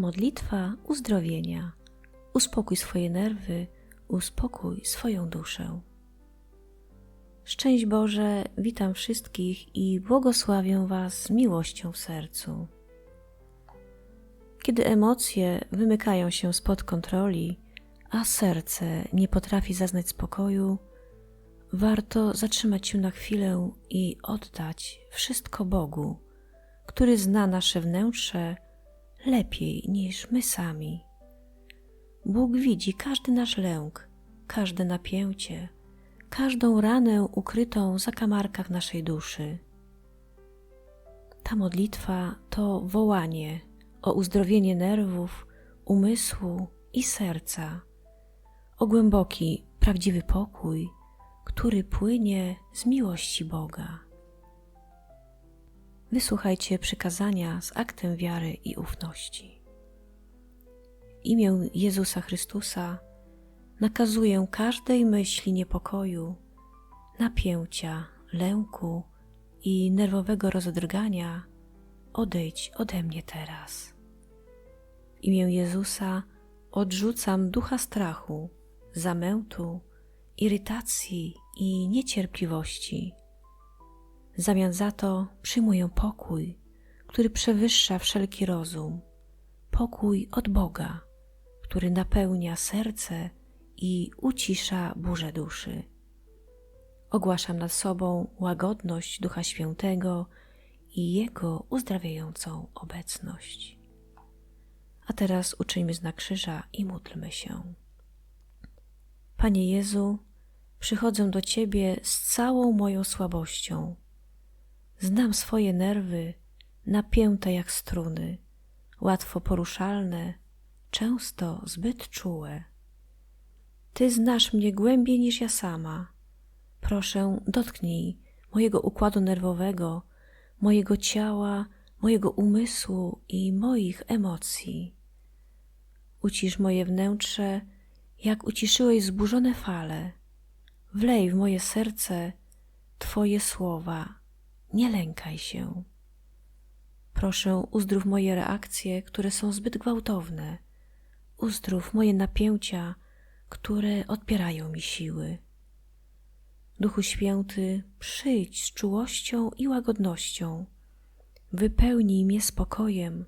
Modlitwa uzdrowienia. Uspokój swoje nerwy, uspokój swoją duszę. Szczęść Boże, witam wszystkich i błogosławię Was z miłością w sercu. Kiedy emocje wymykają się spod kontroli, a serce nie potrafi zaznać spokoju, warto zatrzymać się na chwilę i oddać wszystko Bogu, który zna nasze wnętrze lepiej niż my sami. Bóg widzi każdy nasz lęk, każde napięcie, każdą ranę ukrytą w zakamarkach naszej duszy. Ta modlitwa to wołanie o uzdrowienie nerwów, umysłu i serca, o głęboki, prawdziwy pokój, który płynie z miłości Boga. Wysłuchajcie przykazania z aktem wiary i ufności. W imię Jezusa Chrystusa nakazuję każdej myśli niepokoju, napięcia, lęku i nerwowego rozedrgania odejdź ode mnie teraz. W imię Jezusa odrzucam ducha strachu, zamętu, irytacji i niecierpliwości. W zamian za to przyjmuję pokój, który przewyższa wszelki rozum, pokój od Boga, który napełnia serce i ucisza burzę duszy. Ogłaszam nad sobą łagodność Ducha Świętego i Jego uzdrawiającą obecność. A teraz uczyńmy znak krzyża i módlmy się. Panie Jezu, przychodzę do Ciebie z całą moją słabością. Znam swoje nerwy, napięte jak struny, łatwo poruszalne, często zbyt czułe. Ty znasz mnie głębiej niż ja sama. Proszę, dotknij mojego układu nerwowego, mojego ciała, mojego umysłu i moich emocji. Ucisz moje wnętrze, jak uciszyłeś zburzone fale. Wlej w moje serce Twoje słowa. Nie lękaj się. Proszę, uzdrów moje reakcje, które są zbyt gwałtowne. Uzdrów moje napięcia, które odbierają mi siły. Duchu Święty, przyjdź z czułością i łagodnością. Wypełnij mnie spokojem,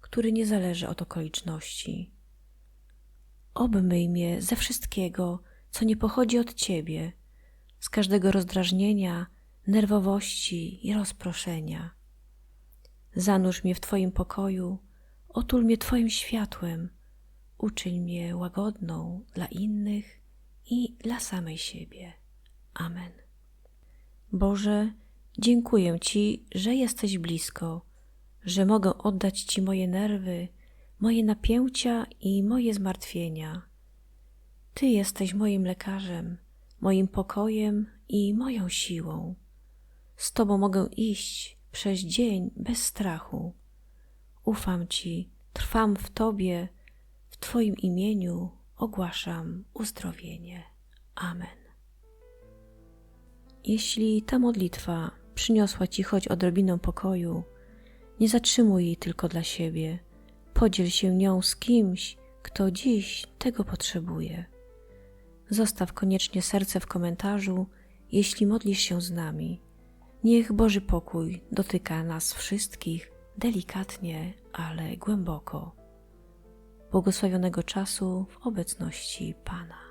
który nie zależy od okoliczności. Obmyj mnie ze wszystkiego, co nie pochodzi od Ciebie, z każdego rozdrażnienia, nerwowości i rozproszenia. Zanurz mnie w Twoim pokoju, otul mnie Twoim światłem, uczyń mnie łagodną dla innych i dla samej siebie. Amen. Boże, dziękuję Ci, że jesteś blisko, że mogę oddać Ci moje nerwy, moje napięcia i moje zmartwienia. Ty jesteś moim lekarzem, moim pokojem i moją siłą. Z Tobą mogę iść przez dzień bez strachu. Ufam Ci, trwam w Tobie, w Twoim imieniu ogłaszam uzdrowienie. Amen. Jeśli ta modlitwa przyniosła Ci choć odrobinę pokoju, nie zatrzymuj jej tylko dla siebie. Podziel się nią z kimś, kto dziś tego potrzebuje. Zostaw koniecznie serce w komentarzu, jeśli modlisz się z nami. Niech Boży pokój dotyka nas wszystkich delikatnie, ale głęboko. Błogosławionego czasu w obecności Pana.